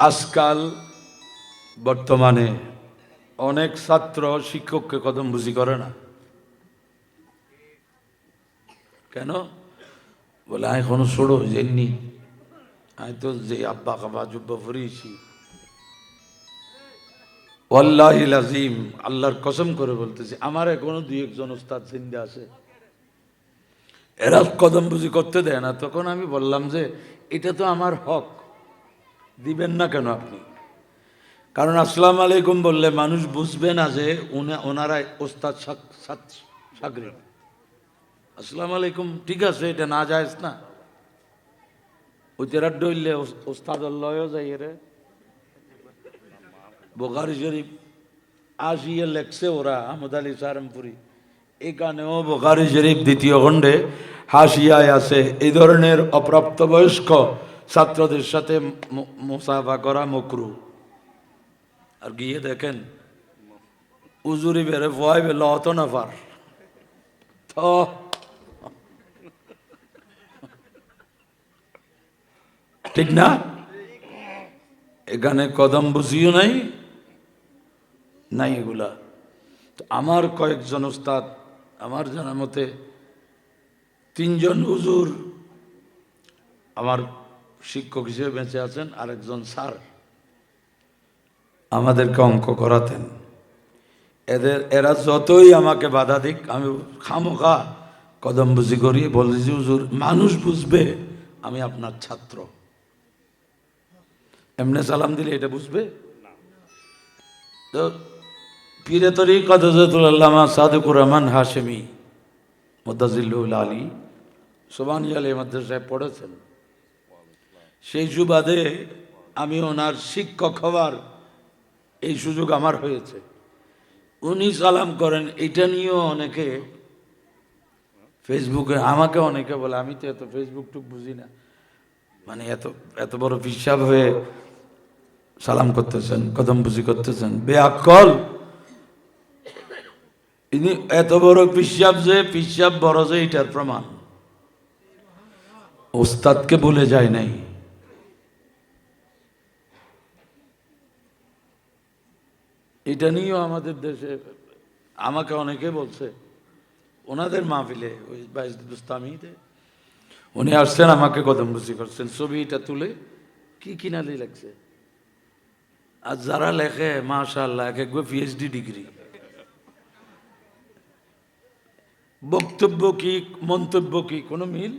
আজকাল বর্তমানে অনেক ছাত্র শিক্ষককে কদম বুঝি করে না। কেন? বলে আমি এখনও ছোড়ো যাইনি আমি তো যে আব্বা কাবা জুব্বা ফুরিয়েছি আজিম আল্লাহর কসম করে বলতেছি, আমার এখনও দুই একজন ওস্তাদ জিন্দা আছে। এরা কদম বুঝি করতে দেয় না। তখন আমি বললাম যে, এটা তো আমার হক। দিবেন না কেন আপনি? কারণ আসসালাম আলাইকুম বললে মানুষ বুঝবে না যে ওনারা ওস্তাদ সাগরি। আসসালাম আলাইকুম, ঠিক আছে, এটা না যায় না। ওই তেরা ডইলে ওস্তাদ আল্লাহও যাই রে। বোখারি শরীফ আসিয়ে লেখছে ওরা, আহমদ আলী সারমপুরি। এখানেও বোখারি শরীফ দ্বিতীয় খণ্ডে হাসিয়ায় আছে এই ধরনের অপ্রাপ্তবয়স্ক ছাত্রদের সাথে মুসাফা করা মকরু। আর গিয়ে দেখেন, উজুরি বেড়ে ভয় বেল অত নাফার তো ঠিক না? এখানে কদম বুঝিও নাই নাই এগুলা। তো আমার কয়েকজন ওস্তাদ আমার জানা মতে তিনজন হুজুর আমার শিক্ষক হিসেবে বেঁচে আছেন আরেকজন স্যার। আমাদেরকে অঙ্ক করাতেন। এদের, এরা যতই আমাকে বাধা দিক, আমি খামোখা কদম বুঝি করি বলেছি হুজুর, মানুষ বুঝবে আমি আপনার ছাত্র। এমনি সালাম দিলে এটা বুঝবে? তো পীরে তরি কদজতুল্লামা সাদুকুর রহমান হাশেমি মুদাজিল্লুল আলী, সোবানি আলী মাদ্রাসায় পড়েছেন। সেই সুবাদে আমি ওনার শিক্ষক হওয়ার এই সুযোগ আমার হয়েছে। উনি সালাম করেন, এটা নিয়েও অনেকে ফেসবুকে, আমাকে অনেকে বলে, আমি তো এত ফেসবুক টুক বুঝি না। মানে এত এত বড় পিসাব হয়ে সালাম করতেছেন, কদম বুঝি করতেছেন বেআকল ইনি এত বড় পিসাব যে পিসাব বড় যে, এটার প্রমাণ। ওস্তাদকে বলে যায় নাই। এটা নিয়েও আমাদের দেশে আমাকে অনেকে বলছে, ওনাদের মাহফিলে ওই বাইশ উনি আসছেন, আমাকে কদম বুঝি করছেন। ছবিটা তুলে কি কিনালি লাগছে? আর যারা লেখে মাশাল্লাহ এক একবার পিএইচডি ডিগ্রি। বক্তব্য কি, মন্তব্য কি, কোনো মিল?